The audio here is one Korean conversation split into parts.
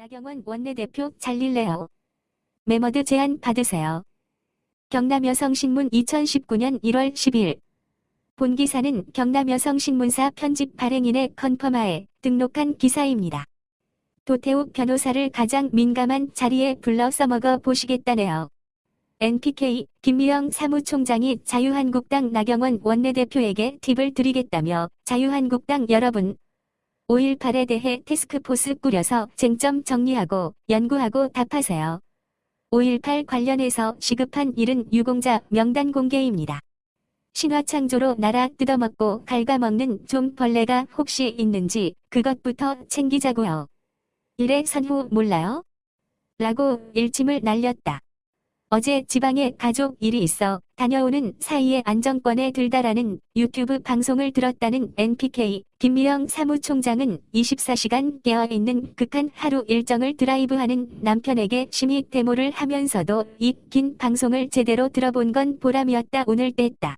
나경원 원내대표 잘릴래요. 메머드 제안 받으세요. 경남여성신문 2019년 1월 10일 본 기사는 경남여성신문사 편집 발행인의 컨펌하에 등록한 기사입니다. 도태욱 변호사를 가장 민감한 자리에 불러 써먹어 보시겠다네요. NPK 김미영 사무총장이 자유한국당 나경원 원내대표에게 팁을 드리겠다며 자유한국당 여러분 5.18에 대해 테스크포스 꾸려서 쟁점 정리하고 연구하고 답하세요. 5.18 관련해서 시급한 일은 유공자 명단 공개입니다. 신화창조로 나라 뜯어먹고 갉아먹는 좀 벌레가 혹시 있는지 그것부터 챙기자고요. 이래 선후 몰라요? 라고 일침을 날렸다. 어제 지방에 가족 일이 있어 다녀오는 사이에 안정권에 들다라는 유튜브 방송을 들었다는 NPK 김미영 사무총장은 24시간 깨어있는 극한 하루 일정을 드라이브하는 남편에게 심히 데모를 하면서도 이 긴 방송을 제대로 들어본 건 보람이었다 오늘 뗐다.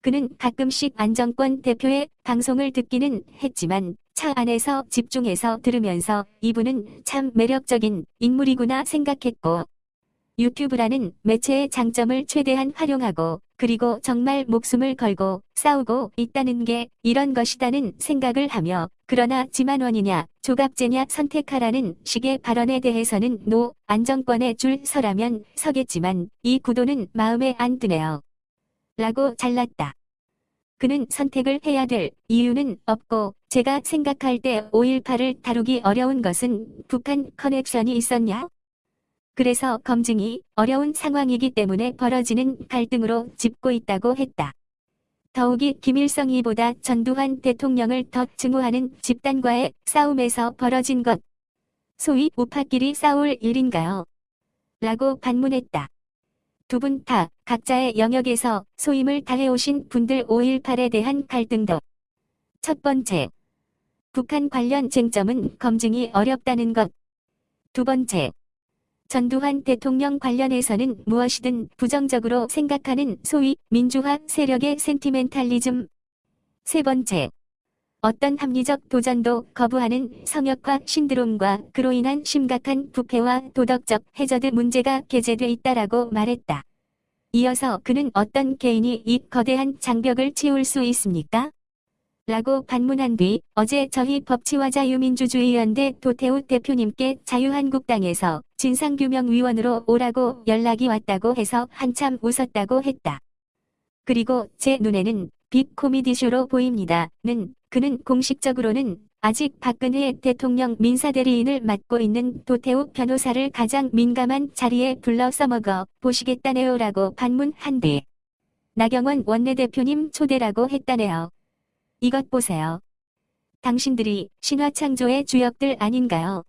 그는 가끔씩 안정권 대표의 방송을 듣기는 했지만 차 안에서 집중해서 들으면서 이분은 참 매력적인 인물이구나 생각했고 유튜브라는 매체의 장점을 최대한 활용하고 그리고 정말 목숨을 걸고 싸우고 있다는 게 이런 것이다는 생각을 하며 그러나 지만원이냐 조갑제냐 선택하라는 식의 발언에 대해서는 노 안정권에 줄 서라면 서겠지만 이 구도는 마음에 안 드네요. 라고 잘랐다. 그는 선택을 해야 될 이유는 없고 제가 생각할 때 5.18을 다루기 어려운 것은 북한 커넥션이 있었냐? 그래서 검증이 어려운 상황이기 때문에 벌어지는 갈등으로 짚고 있다고 했다. 더욱이 김일성이보다 전두환 대통령을 더 증오하는 집단과의 싸움에서 벌어진 것. 소위 우파끼리 싸울 일인가요? 라고 반문했다. 두 분 다 각자의 영역에서 소임을 다해오신 분들 5.18에 대한 갈등도. 첫 번째. 북한 관련 쟁점은 검증이 어렵다는 것. 두 번째. 전두환 대통령 관련해서는 무엇이든 부정적으로 생각하는 소위 민주화 세력의 센티멘탈리즘. 세 번째. 어떤 합리적 도전도 거부하는 성역화 신드롬과 그로 인한 심각한 부패와 도덕적 해저드 문제가 게재돼 있다라고 말했다. 이어서 그는 어떤 개인이 이 거대한 장벽을 치울 수 있습니까? 라고 반문한 뒤 어제 저희 법치와 자유민주주의연대 도태우 대표님께 자유한국당에서 진상규명위원으로 오라고 연락이 왔다고 해서 한참 웃었다고 했다. 그리고 제 눈에는 빅 코미디쇼로 보입니다.는 그는 공식적으로는 아직 박근혜 대통령 민사대리인을 맡고 있는 도태우 변호사를 가장 민감한 자리에 불러 써먹어 보시겠다네요라고 반문한 뒤 나경원 원내대표님 초대라고 했다네요. 이것 보세요. 당신들이 신화 창조의 주역들 아닌가요?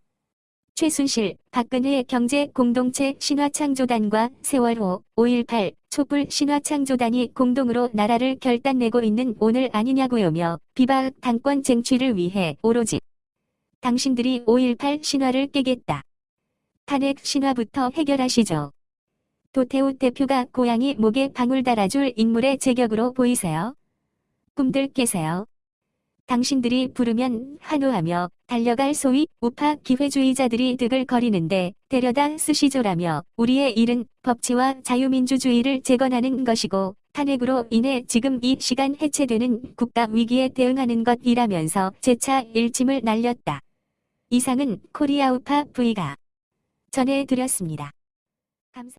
최순실, 박근혜 경제 공동체 신화창조단과 세월호, 5.18, 촛불 신화창조단이 공동으로 나라를 결단내고 있는 오늘 아니냐고요며 비박 당권 쟁취를 위해 오로지 당신들이 5.18 신화를 깨겠다. 탄핵 신화부터 해결하시죠. 도태우 대표가 고양이 목에 방울 달아줄 인물의 제격으로 보이세요? 꿈들 깨세요. 당신들이 부르면 환호하며 달려갈 소위 우파 기회주의자들이 득을 거리는데 데려다 쓰시죠라며 우리의 일은 법치와 자유민주주의를 재건하는 것이고 탄핵으로 인해 지금 이 시간 해체되는 국가 위기에 대응하는 것이라면서 재차 일침을 날렸다. 이상은 코리아 우파 V가 전해드렸습니다.